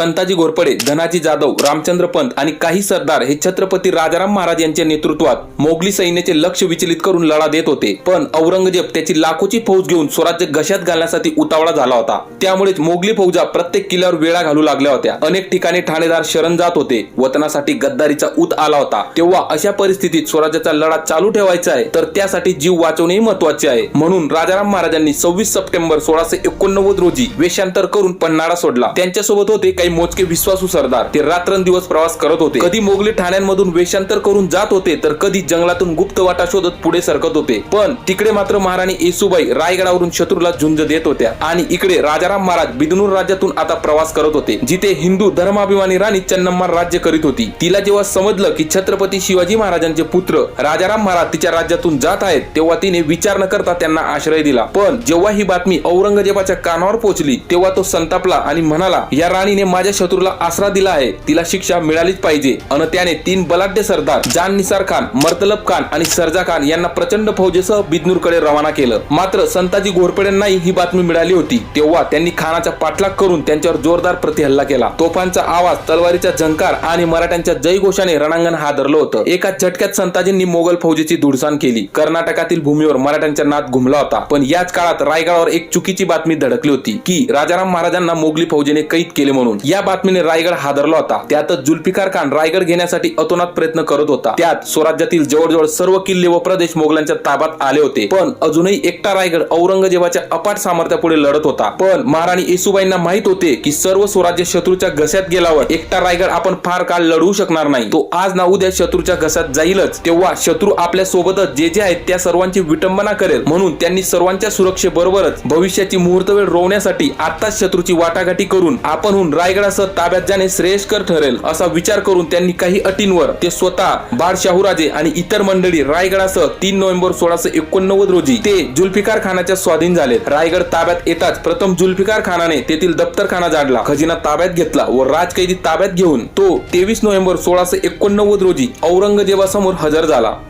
संताजी घोरपडे धनाजी जाधव रामचंद्र पंत आणि काही सरदार हे छत्रपती राजाराम महाराज यांच्या नेतृत्वात मोगली सैन्याचे लक्ष विचलित करून लढा देत होते. पण औरंगजेब त्याची लाखोची फौज घेऊन स्वराज्य घशात घालण्यासाठी उतावळा झाला होता. त्यामुळेच मोगली फौजा प्रत्येक किल्ल्यावर वेळा घालू लागल्या होत्या. अनेक ठिकाणी ठाणेदार शरण जात होते. वतनासाठी गद्दारीचा उत आला होता. तेव्हा अशा परिस्थितीत स्वराज्याचा लढा चालू ठेवायचा आहे तर त्यासाठी जीव वाचवणेही महत्त्वाचे आहे. म्हणून राजाराम महाराजांनी सव्वीस सप्टेंबर सोळाशे एकोणनव्वद रोजी वेशांतर करून पन्हाळा सोडला. त्यांच्यासोबत होते काही मोजके विश्वासू सरदार. ते रात्रंदिवस प्रवास करत होते. कधी मोगली ठाण्यांमधून वेशांतर करून जात होते तर कधी जंगलातून गुप्त वाटा शोधत पुढे सरकत होते. पण तिकडे मात्र महाराणी येसुबाई रायगडावरून शत्रूला झुंज देत होत्या. आणि इकडे राजाराम महाराज बिदनूर राज्यातून आता प्रवास करत होते जिथे हिंदू धर्माभिमानी राणी चन्नम्मा राज्य करीत होती. तिला जेव्हा समजलं की छत्रपती शिवाजी महाराजांचे पुत्र राजाराम महाराज तिच्या राज्यातून जात आहेत तेव्हा तिने विचार न करता त्यांना आश्रय दिला. पण जेव्हा ही बातमी औरंगजेबाच्या कानावर पोहोचली तेव्हा तो संतापला आणि म्हणाला या राणीने माझ्या शत्रूला आसरा दिला आहे. तिला शिक्षा मिळालीच पाहिजे. अन त्याने तीन बलाढ्य सरदार जान निसार खान मर्तलब खान आणि सरजा खान यांना प्रचंड फौजेसह बिदनूरकडे रवाना केलं. मात्र संताजी घोरपड्यांनाही ही बातमी मिळाली होती. तेव्हा त्यांनी खानाचा पाठलाग करून त्यांच्यावर जोरदार प्रतिहल्ला केला. तोफांचा आवाज तलवारीचा झंकार आणि मराठ्यांच्या जयघोषाने रणांगण हादरलं होतं. एका झटक्यात संताजींनी मोगल फौजेची धुडसाण केली. कर्नाटकातील भूमीवर मराठ्यांचा नाद घुमला होता. पण याच काळात रायगडावर एक चुकीची बातमी धडकली होती की राजाराम महाराजांना मोगली फौजेने कैद केले म्हणून. या बातमीने रायगड हादरला होता. त्यातच जुल्फिकार खान रायगड घेण्यासाठी अतोनात प्रयत्न करत होता. त्यात स्वराज्यातील जवळजवळ सर्व किल्ले व प्रदेश मोगलांच्या ताब्यात आले होते. पण अजूनही एकटा रायगड औरंगजेबाच्या अपाट सामर्थ्यापुढे लढत होता. पण महाराणी येसुबाईंना माहीत होते की सर्व स्वराज्य शत्रूच्या घशात गेल्यावर एकटा रायगड आपण फार काळ लढवू शकणार नाही. तो आज ना उद्या शत्रूच्या घशात जाईलच. तेव्हा शत्रू आपल्या सोबतच जे जे आहेत त्या सर्वांची विटंबना करेल म्हणून त्यांनी सर्वांच्या सुरक्षेबरोबरच भविष्याची मुहूर्तवेळ रोवण्यासाठी आताच शत्रूची वाटाघाटी करून आपणहून रायगडासह ताब्यात जाणे श्रेयस्कर ठरेल असा विचार करून त्यांनी काही अटींवर ते स्वतः बादशाहूराजे आणि इतर मंडळी रायगडासह तीन नोव्हेंबर सोळाशे एकोणनव्वद रोजी ते जुल्फिकार खानाच्या स्वाधीन झाले. रायगड ताब्यात येताच प्रथम जुल्फिकार खानाने तेथील दप्तरखाना जाडला. खजिना ताब्यात घेतला व राजकैदी ताब्यात घेऊन तो तेवीस नोव्हेंबर सोळाशे एकोणनव्वद रोजी औरंगजेबासमोर हजर झाला.